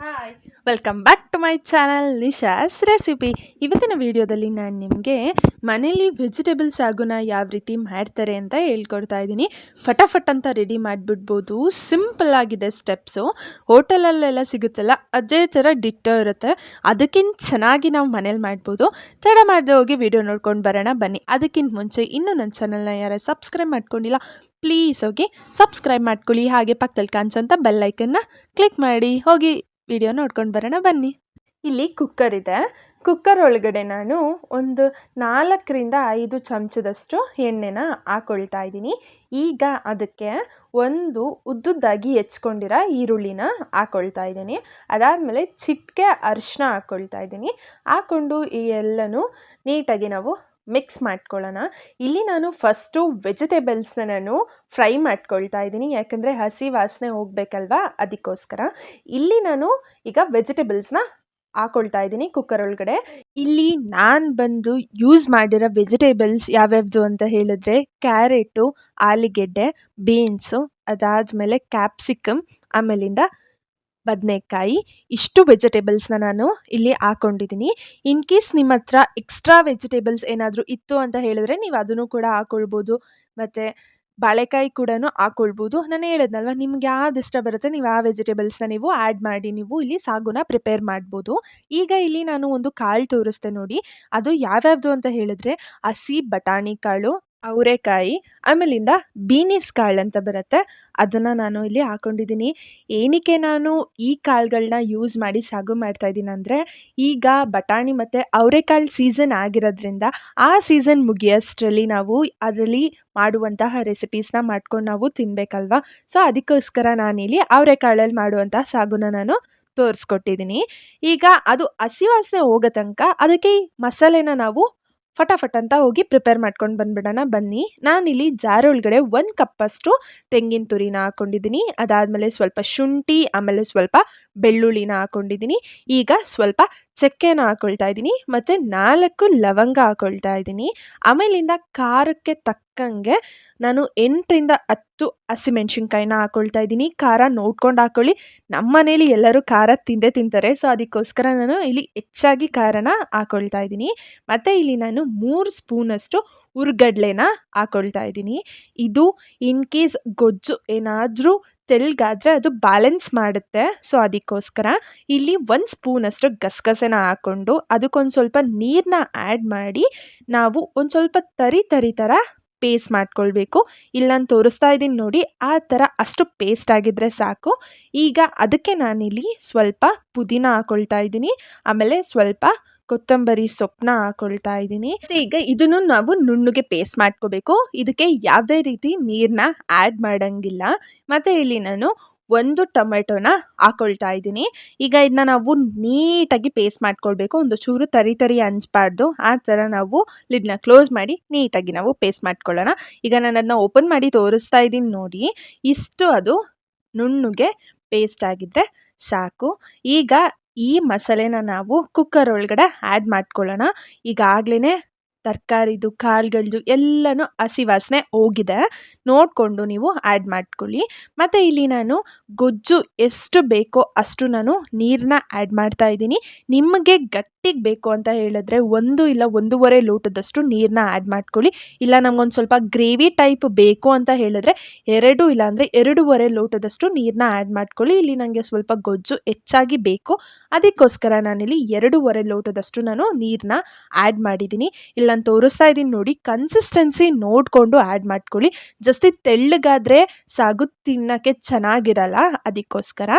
Hi welcome back to my channel Nisha's recipe ಇವತ್ತಿನ ವಿಡಿಯೋದಲ್ಲಿ ನಾನು ನಿಮಗೆ ಮನೇಲಿ ವೆಜಿಟೇಬಲ್ ಸಾಗುನ ಯಾವ ರೀತಿ ಮಾಡ್ತಾರೆ ಅಂತ ಹೇಳ್ಕೊಡ್ತಾ ಇದ್ದೀನಿ. ಫಟಾಫಟ್ ಅಂತ ರೆಡಿ ಮಾಡಿಬಿಡ್ಬೋದು. ಸಿಂಪಲ್ ಆಗಿದೆ ಸ್ಟೆಪ್ಸು ಹೋಟೆಲಲ್ಲೆಲ್ಲ ಸಿಗುತ್ತಲ್ಲ, ಅದೇ ಥರ ಡಿಟ್ಟೋ ಇರುತ್ತೆ. ಅದಕ್ಕಿಂತ ಚೆನ್ನಾಗಿ ನಾವು ಮನೇಲಿ ಮಾಡ್ಬೋದು. ತಡ ಮಾಡದೆ ಹೋಗಿ ವಿಡಿಯೋ ನೋಡ್ಕೊಂಡು ಬರೋಣ, ಬನ್ನಿ. ಅದಕ್ಕಿಂತ ಮುಂಚೆ ಇನ್ನೂ ನನ್ನ ಚಾನಲ್ನ ಯಾರು ಸಬ್ಸ್ಕ್ರೈಬ್ ಮಾಡ್ಕೊಂಡಿಲ್ಲ ಪ್ಲೀಸ್ ಹೋಗಿ ಸಬ್ಸ್ಕ್ರೈಬ್ ಮಾಡ್ಕೊಳ್ಳಿ. ಹಾಗೆ ಪಕ್ಕದಲ್ಲಿ ಕಾಣಿಸೋಂಥ ಬೆಲ್ಲೈಕನ್ನ ಕ್ಲಿಕ್ ಮಾಡಿ. ಹೋಗಿ. ವಿಡಿಯೋ ನೋಡ್ಕೊಂಡು ಬರೋಣ, ಬನ್ನಿ. ಇಲ್ಲಿ ಕುಕ್ಕರ್ ಇದೆ. ಕುಕ್ಕರ್ ಒಳಗಡೆ ನಾನು ಒಂದು ನಾಲ್ಕರಿಂದ ಐದು ಚಮಚದಷ್ಟು ಎಣ್ಣೆನ ಹಾಕೊಳ್ತಾ ಇದ್ದೀನಿ. ಈಗ ಅದಕ್ಕೆ ಒಂದು ಉದ್ದುದ್ದಾಗಿ ಹೆಚ್ಕೊಂಡಿರೋ ಈರುಳ್ಳಿನ ಹಾಕೊಳ್ತಾ ಇದ್ದೀನಿ. ಅದಾದಮೇಲೆ ಚಿಟಿಕೆ ಅರಿಶಿನ ಹಾಕ್ಕೊಳ್ತಾ ಇದ್ದೀನಿ. ಹಾಕ್ಕೊಂಡು ಈ ಎಲ್ಲನೂ ನೀಟಾಗಿ ನಾವು ಮಿಕ್ಸ್ ಮಾಡ್ಕೊಳ್ಳೋಣ. ಇಲ್ಲಿ ನಾನು ಫಸ್ಟು ವೆಜಿಟೇಬಲ್ಸ್ನ ನಾನು ಫ್ರೈ ಮಾಡ್ಕೊಳ್ತಾ ಇದ್ದೀನಿ. ಯಾಕಂದರೆ ಹಸಿ ವಾಸನೆ ಹೋಗಬೇಕಲ್ವಾ? ಅದಕ್ಕೋಸ್ಕರ. ಇಲ್ಲಿ ನಾನು ಈಗ ವೆಜಿಟೇಬಲ್ಸ್ನ ಹಾಕೊಳ್ತಾ ಇದ್ದೀನಿ ಕುಕ್ಕರ್ ಒಳಗಡೆ. ಇಲ್ಲಿ ನಾನು ಬಂದು ಯೂಸ್ ಮಾಡಿರೋ ವೆಜಿಟೇಬಲ್ಸ್ ಯಾವ್ಯಾವ್ದು ಅಂತ ಹೇಳಿದ್ರೆ ಕ್ಯಾರೆಟು ಆಲೂಗೆಡ್ಡೆ ಬೀನ್ಸು ಅದಾದಮೇಲೆ ಕ್ಯಾಪ್ಸಿಕಮ್ ಆಮೇಲಿಂದ ಬದನೆಕಾಯಿ. ಇಷ್ಟು ವೆಜಿಟೇಬಲ್ಸ್ನ ನಾನು ಇಲ್ಲಿ ಹಾಕೊಂಡಿದ್ದೀನಿ ಇನ್ ಕೇಸ್ ನಿಮ್ಮ ಹತ್ರ ಎಕ್ಸ್ಟ್ರಾ ವೆಜಿಟೇಬಲ್ಸ್ ಏನಾದರೂ ಇತ್ತು ಅಂತ ಹೇಳಿದ್ರೆ ನೀವು ಅದನ್ನು ಕೂಡ ಹಾಕೊಳ್ಬೋದು. ಮತ್ತು ಬಾಳೆಕಾಯಿ ಕೂಡ ಹಾಕೊಳ್ಬೋದು. ನಾನು ಹೇಳಿದ್ನಲ್ವ, ನಿಮ್ಗೆ ಯಾವ್ದು ಇಷ್ಟ ಬರುತ್ತೆ ನೀವು ಆ ವೆಜಿಟೇಬಲ್ಸ್ನ ನೀವು ಆ್ಯಡ್ ಮಾಡಿ, ನೀವು ಇಲ್ಲಿ ಸಾಗುನ ಪ್ರಿಪೇರ್ ಮಾಡ್ಬೋದು. ಈಗ ಇಲ್ಲಿ ನಾನು ಒಂದು ಕಾಳು ತೋರಿಸ್ತೆ ನೋಡಿ. ಅದು ಯಾವ್ಯಾವುದು ಅಂತ ಹೇಳಿದ್ರೆ ಹಸಿ ಬಟಾಣಿ ಕಾಳು ಅವರೆಕಾಯಿ, ಆಮೇಲಿಂದ ಬೀನಿಸ್ ಕಾಳು ಅಂತ ಬರುತ್ತೆ. ಅದನ್ನು ನಾನು ಇಲ್ಲಿ ಹಾಕೊಂಡಿದ್ದೀನಿ ಏನಕ್ಕೆ ನಾನು ಈ ಕಾಳುಗಳನ್ನ ಯೂಸ್ ಮಾಡಿ ಸಾಗು ಮಾಡ್ತಾ ಇದ್ದೀನಿ ಅಂದರೆ, ಈಗ ಬಟಾಣಿ ಮತ್ತು ಅವರೆಕಾಳು ಸೀಸನ್ ಆಗಿರೋದ್ರಿಂದ, ಆ ಸೀಸನ್ ಮುಗಿಯೋಷ್ಟರಲ್ಲಿ ನಾವು ಅದರಲ್ಲಿ ಮಾಡುವಂತಹ ರೆಸಿಪೀಸ್ನ ಮಾಡ್ಕೊಂಡು ನಾವು ತಿನ್ನಬೇಕಲ್ವ ಸೊ ಅದಕ್ಕೋಸ್ಕರ ನಾನಿಲ್ಲಿ ಅವರೆಕಾಳಲ್ಲಿ ಮಾಡುವಂತಹ ಸಾಗುನ ನಾನು ತೋರಿಸ್ಕೊಟ್ಟಿದ್ದೀನಿ ಈಗ ಅದು ಹಸಿ ವಾಸನೆ ಹೋಗೋ ತನಕ ಅದಕ್ಕೆ ಮಸಾಲೆನ ನಾವು ಫಟಾಫಟ್ ಅಂತ ಹೋಗಿ ಪ್ರಿಪೇರ್ ಮಾಡ್ಕೊಂಡು ಬಂದ್ಬಿಡೋಣ. ಬನ್ನಿ. ನಾನಿಲ್ಲಿ ಜಾರ್ ಒಳಗಡೆ ಒಂದು ಕಪ್ಪಷ್ಟು ತೆಂಗಿನ ತುರಿನ ಹಾಕ್ಕೊಂಡಿದ್ದೀನಿ ಅದಾದಮೇಲೆ ಸ್ವಲ್ಪ ಶುಂಠಿ, ಆಮೇಲೆ ಸ್ವಲ್ಪ ಬೆಳ್ಳುಳ್ಳಿನ ಹಾಕ್ಕೊಂಡಿದ್ದೀನಿ ಈಗ ಸ್ವಲ್ಪ ಚಕ್ಕೆನ ಹಾಕೊಳ್ತಾ ಇದ್ದೀನಿ. ಮತ್ತು ನಾಲ್ಕು ಲವಂಗ ಹಾಕೊಳ್ತಾ ಇದ್ದೀನಿ. ಆಮೇಲಿಂದ ಖಾರಕ್ಕೆ ತಕ್ಕಂಗೆ ನಾನು ಎಂಟರಿಂದ ಹತ್ತು ಹಸಿಮೆಣ್ಸಿನ್ಕಾಯಿನ ಹಾಕ್ಕೊಳ್ತಾ ಇದ್ದೀನಿ. ಖಾರ ನೋಡ್ಕೊಂಡು ಹಾಕ್ಕೊಳ್ಳಿ ನಮ್ಮ ಮನೇಲಿ ಎಲ್ಲರೂ ಖಾರ ತಿಂದೇ ತಿಂತಾರೆ. ಸೊ, ಅದಕ್ಕೋಸ್ಕರ ನಾನು ಇಲ್ಲಿ ಹೆಚ್ಚಾಗಿ ಖಾರನ ಹಾಕ್ಕೊಳ್ತಾ ಇದ್ದೀನಿ. ಮತ್ತು ಇಲ್ಲಿ ನಾನು ಮೂರು ಸ್ಪೂನಷ್ಟು ಹುರ್ಗಡ್ಲೆನ ಹಾಕ್ಕೊಳ್ತಾ ಇದ್ದೀನಿ. ಇದು ಇನ್ ಕೇಸ್ ಗೊಜ್ಜು ಏನಾದರೂ ತೆಳ್ಳಗಾದರೆ ಅದು ಬ್ಯಾಲೆನ್ಸ್ ಮಾಡುತ್ತೆ. ಸೊ, ಅದಕ್ಕೋಸ್ಕರ ಇಲ್ಲಿ ಒಂದು ಸ್ಪೂನಷ್ಟು ಗಸಗಸೆನ ಹಾಕ್ಕೊಂಡು ಅದಕ್ಕೊಂದು ಸ್ವಲ್ಪ ನೀರನ್ನ ಆ್ಯಡ್ ಮಾಡಿ ನಾವು ಒಂದು ಸ್ವಲ್ಪ ತರಿ ತರಿ ಥರ ಪೇಸ್ಟ್ ಮಾಡ್ಕೊಳ್ಬೇಕು. ಇಲ್ಲಿ ನಾನು ತೋರಿಸ್ತಾ ಇದ್ದೀನಿ ನೋಡಿ, ಆ ಥರ ಅಷ್ಟು ಪೇಸ್ಟ್ ಆಗಿದ್ದರೆ ಸಾಕು. ಈಗ ಅದಕ್ಕೆ ನಾನಿಲ್ಲಿ ಸ್ವಲ್ಪ ಪುದೀನ ಹಾಕೊಳ್ತಾ ಇದ್ದೀನಿ. ಆಮೇಲೆ ಸ್ವಲ್ಪ ಕೊತ್ತಂಬರಿ ಸೊಪ್ಪನ್ನ ಹಾಕೊಳ್ತಾ ಇದ್ದೀನಿ. ಈಗ ಇದನ್ನು ನಾವು ನುಣ್ಣಗೆ ಪೇಸ್ಟ್ ಮಾಡ್ಕೋಬೇಕು. ಇದಕ್ಕೆ ಯಾವುದೇ ರೀತಿ ನೀರನ್ನ ಆ್ಯಡ್ ಮಾಡೋಂಗಿಲ್ಲ. ಮತ್ತು ಇಲ್ಲಿ ನಾನು ಒಂದು ಟೊಮೆಟೊನ ಹಾಕೊಳ್ತಾ ಇದ್ದೀನಿ. ಈಗ ಇದನ್ನ ನಾವು ನೀಟಾಗಿ ಪೇಸ್ಟ್ ಮಾಡ್ಕೊಳ್ಬೇಕು. ಒಂದು ಚೂರು ತರಿ ತರಿ ಹಂಚ್ಬಾರ್ದು. ಆ ಥರ ನಾವು ಲಿಡ್ನ ಕ್ಲೋಸ್ ಮಾಡಿ ನೀಟಾಗಿ ನಾವು ಪೇಸ್ಟ್ ಮಾಡ್ಕೊಳ್ಳೋಣ. ಈಗ ನಾನು ಅದನ್ನ ಓಪನ್ ಮಾಡಿ ತೋರಿಸ್ತಾ ಇದ್ದೀನಿ ನೋಡಿ. ಇಷ್ಟು ಅದು ನುಣ್ಣಗೆ ಪೇಸ್ಟ್ ಆಗಿದ್ದರೆ ಸಾಕು. ಈಗ ಈ ಮಸಾಲೆನ ನಾವು ಕುಕ್ಕರ್ ಒಳಗಡೆ ಆ್ಯಡ್ ಮಾಡ್ಕೊಳ್ಳೋಣ. ಈಗಾಗಲೇ ತರಕಾರಿದು ಕಾಳುಗಳದ್ದು ಎಲ್ಲನೂ ಹಸಿ ವಾಸನೆ ಹೋಗಿದೆ. ನೋಡಿಕೊಂಡು ನೀವು ಆ್ಯಡ್ ಮಾಡ್ಕೊಳ್ಳಿ. ಮತ್ತು ಇಲ್ಲಿ ನಾನು ಗೊಜ್ಜು ಎಷ್ಟು ಬೇಕೋ ಅಷ್ಟು ನಾನು ನೀರನ್ನ ಆ್ಯಡ್ ಮಾಡ್ತಾ ಇದ್ದೀನಿ. ನಿಮಗೆ ಗಟ್ಟಿಗೆ ಬೇಕು ಅಂತ ಹೇಳಿದ್ರೆ ಒಂದು ಇಲ್ಲ ಒಂದೂವರೆ ಲೋಟದಷ್ಟು ನೀರನ್ನ ಆ್ಯಡ್ ಮಾಡ್ಕೊಳ್ಳಿ. ಇಲ್ಲ ನಮಗೊಂದು ಸ್ವಲ್ಪ ಗ್ರೇವಿ ಟೈಪ್ ಬೇಕು ಅಂತ ಹೇಳಿದ್ರೆ ಎರಡು ಇಲ್ಲಾಂದರೆ ಎರಡೂವರೆ ಲೋಟದಷ್ಟು ನೀರನ್ನ ಆ್ಯಡ್ ಮಾಡ್ಕೊಳ್ಳಿ. ಇಲ್ಲಿ ನನಗೆ ಸ್ವಲ್ಪ ಗೊಜ್ಜು ಹೆಚ್ಚಾಗಿ ಬೇಕು. ಅದಕ್ಕೋಸ್ಕರ ನಾನಿಲ್ಲಿ ಎರಡೂವರೆ ಲೋಟದಷ್ಟು ನಾನು ನೀರನ್ನ ಆ್ಯಡ್ ಮಾಡಿದ್ದೀನಿ. ಇಲ್ಲಿ ನಾನು ತೋರಿಸ್ತಾ ಇದ್ದೀನಿ ನೋಡಿ ಕನ್ಸಿಸ್ಟೆನ್ಸಿ ನೋಡಿಕೊಂಡು ಆ್ಯಡ್ ಮಾಡ್ಕೊಳ್ಳಿ. ಜಾಸ್ತಿ ತೆಳ್ಳಗಾದರೆ ಸಾಗು ತಿನ್ನೋಕ್ಕೆ ಚೆನ್ನಾಗಿರಲ್ಲ, ಅದಕ್ಕೋಸ್ಕರ.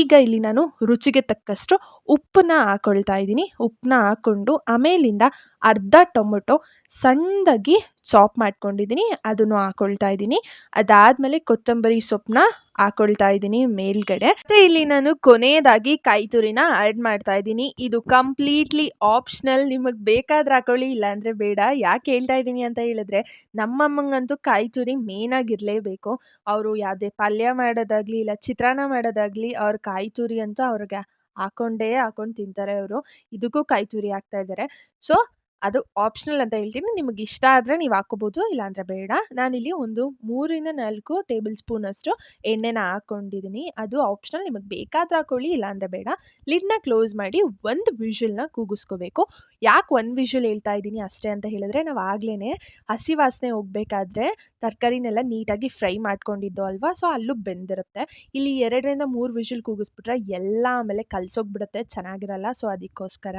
ಈಗ ಇಲ್ಲಿ ನಾನು ರುಚಿಗೆ ತಕ್ಕಷ್ಟು ಉಪ್ಪನ್ನ ಹಾಕೊಳ್ತಾ ಇದ್ದೀನಿ. ಉಪ್ಪನ್ನ ಹಾಕ್ಕೊಂಡು ಆಮೇಲಿಂದ ಅರ್ಧ ಟೊಮೊಟೊ ಸಣ್ಣದಾಗಿ ಚಾಪ್ ಮಾಡ್ಕೊಂಡಿದ್ದೀನಿ, ಅದನ್ನು ಹಾಕ್ಕೊಳ್ತಾ ಇದ್ದೀನಿ. ಅದಾದಮೇಲೆ ಕೊತ್ತಂಬರಿ ಸೊಪ್ಪನ್ನ ಹಾಕೊಳ್ತಾ ಇದ್ದೀನಿ ಮೇಲ್ಗಡೆ. ಮತ್ತೆ ಇಲ್ಲಿ ನಾನು ಕೊನೆಯದಾಗಿ ಕಾಯಿ ತುರಿನ ಆ್ಯಡ್ ಮಾಡ್ತಾ ಇದ್ದೀನಿ. ಇದು ಕಂಪ್ಲೀಟ್ಲಿ ಆಪ್ಷನಲ್ ನಿಮಗೆ ಬೇಕಾದ್ರೆ ಹಾಕೊಳ್ಳಿ, ಇಲ್ಲಾಂದರೆ ಬೇಡ. ಯಾಕೆ ಹೇಳ್ತಾ ಇದ್ದೀನಿ ಅಂತ ಹೇಳಿದ್ರೆ, ನಮ್ಮಮ್ಮಂಗಂತೂ ಕಾಯಿ ತುರಿ ಮೇನಾಗಿರಲೇಬೇಕು ಅವರು ಯಾವುದೇ ಪಲ್ಯ ಮಾಡೋದಾಗಲಿ, ಇಲ್ಲ ಚಿತ್ರಾನ್ನ ಮಾಡೋದಾಗಲಿ, ಅವ್ರ ಕಾಯಿ ತುರಿ ಅಂತೂ ಅವ್ರಿಗೆ ಹಾಕ್ಕೊಂಡೇ ಹಾಕೊಂಡು ತಿಂತಾರೆ ಅವರು. ಇದಕ್ಕೂ ಕಾಯಿ ತುರಿ ಹಾಕ್ತಾ ಇದ್ದಾರೆ ಸೊ, ಅದು ಆಪ್ಷನಲ್ ಅಂತ ಹೇಳ್ತೀನಿ. ನಿಮಗೆ ಇಷ್ಟ ಆದರೆ ನೀವು ಹಾಕೋಬೋದು ಇಲ್ಲಾಂದರೆ ಬೇಡ. ನಾನಿಲ್ಲಿ ಒಂದು ಮೂರಿಂದ ನಾಲ್ಕು ಟೇಬಲ್ ಸ್ಪೂನಷ್ಟು ಎಣ್ಣೆನ ಹಾಕ್ಕೊಂಡಿದ್ದೀನಿ ಅದು ಆಪ್ಷನಲ್ ನಿಮಗೆ ಬೇಕಾದ್ರೆ ಹಾಕ್ಕೊಳ್ಳಿ ಇಲ್ಲಾಂದರೆ ಬೇಡ. ಲಿಡ್ನ ಕ್ಲೋಸ್ ಮಾಡಿ ಒಂದು ವಿಷಲ್ನ ಕೂಗಿಸ್ಕೋಬೇಕು. ಯಾಕೆ ಒಂದು ವಿಷುಲ್ ಹೇಳ್ತಾ ಇದ್ದೀನಿ ಅಷ್ಟೇ ಅಂತ ಹೇಳಿದ್ರೆ ನಾವು ಆಗ್ಲೇ ಹಸಿ ವಾಸನೆ ಹೋಗ್ಬೇಕಾದ್ರೆ ತರಕಾರಿನೆಲ್ಲ ನೀಟಾಗಿ ಫ್ರೈ ಮಾಡ್ಕೊಂಡಿದ್ದು ಅಲ್ವಾ? ಸೊ ಅಲ್ಲೂ ಬೆಂದಿರುತ್ತೆ. ಇಲ್ಲಿ ಎರಡರಿಂದ ಮೂರು ವಿಷಲ್ ಕೂಗಿಸ್ಬಿಟ್ರೆ ಎಲ್ಲ ಆಮೇಲೆ ಕಲ್ಸೋಗ್ಬಿಡುತ್ತೆ, ಚೆನ್ನಾಗಿರಲ್ಲ. ಸೊ ಅದಕ್ಕೋಸ್ಕರ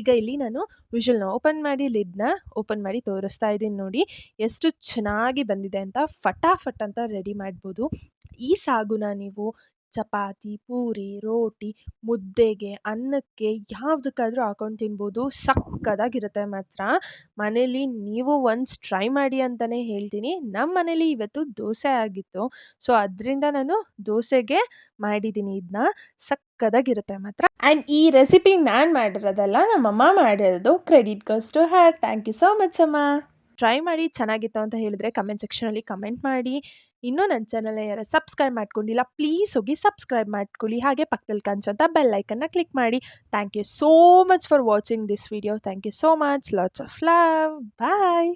ಈಗ ಇಲ್ಲಿ ನಾನು ವಿಷಲ್ನ ಓಪನ್ ಮಾಡಿ ಲಿಡ್ನ ಓಪನ್ ಮಾಡಿ ತೋರಿಸ್ತಾ ಇದ್ದೀನಿ ನೋಡಿ. ಎಷ್ಟು ಚೆನ್ನಾಗಿ ಬಂದಿದೆ ಅಂತ, ಫಟಾಫಟ್ ಅಂತ ರೆಡಿ ಮಾಡ್ಬೋದು. ಈ ಸಾಗುನ ನೀವು ಚಪಾತಿ, ಪೂರಿ, ರೋಟಿ, ಮುದ್ದೆಗೆ, ಅನ್ನಕ್ಕೆ ಯಾವುದಕ್ಕಾದ್ರೂ ಹಾಕೊಂಡು ತಿನ್ಬೋದು. ಸಕ್ಕದಾಗಿರುತ್ತೆ ಮಾತ್ರ. ಮನೇಲಿ ನೀವು ಒನ್ಸ್ ಟ್ರೈ ಮಾಡಿ ಅಂತಲೇ ಹೇಳ್ತೀನಿ. ನಮ್ಮ ಮನೇಲಿ ಇವತ್ತು ದೋಸೆ ಆಗಿತ್ತು. ಸೊ ಅದರಿಂದ ನಾನು ದೋಸೆಗೆ ಮಾಡಿದ್ದೀನಿ ಇದನ್ನ ಸಕ್ಕದಾಗಿರುತ್ತೆ ಮಾತ್ರ. ಆ್ಯಂಡ್ ಈ ರೆಸಿಪಿ ನಾನು ಮಾಡಿರೋದಲ್ಲ ನಮ್ಮಮ್ಮ ಮಾಡಿರೋದು credit goes to her thank you so much ಅಮ್ಮ. ಟ್ರೈ ಮಾಡಿ ಚೆನ್ನಾಗಿತ್ತು ಅಂತ ಹೇಳಿದ್ರೆ ಕಮೆಂಟ್ ಸೆಕ್ಷನಲ್ಲಿ ಕಮೆಂಟ್ ಮಾಡಿ. ಇನ್ನೂ ನನ್ನ ಚಾನಲ್ನ ಯಾರು ಸಬ್ಸ್ಕ್ರೈಬ್ ಮಾಡ್ಕೊಂಡಿಲ್ಲ, ಪ್ಲೀಸ್ ಹೋಗಿ ಸಬ್ಸ್ಕ್ರೈಬ್ ಮಾಡ್ಕೊಳ್ಳಿ. ಹಾಗೆ ಪಕ್ಕದಲ್ಲಿ ಕಾಣಿಸೋಂಥ ಬೆಲ್ ಐಕನ್ನ ಕ್ಲಿಕ್ ಮಾಡಿ. Thank you so much for watching this video. Thank you so much. Lots of love. Bye.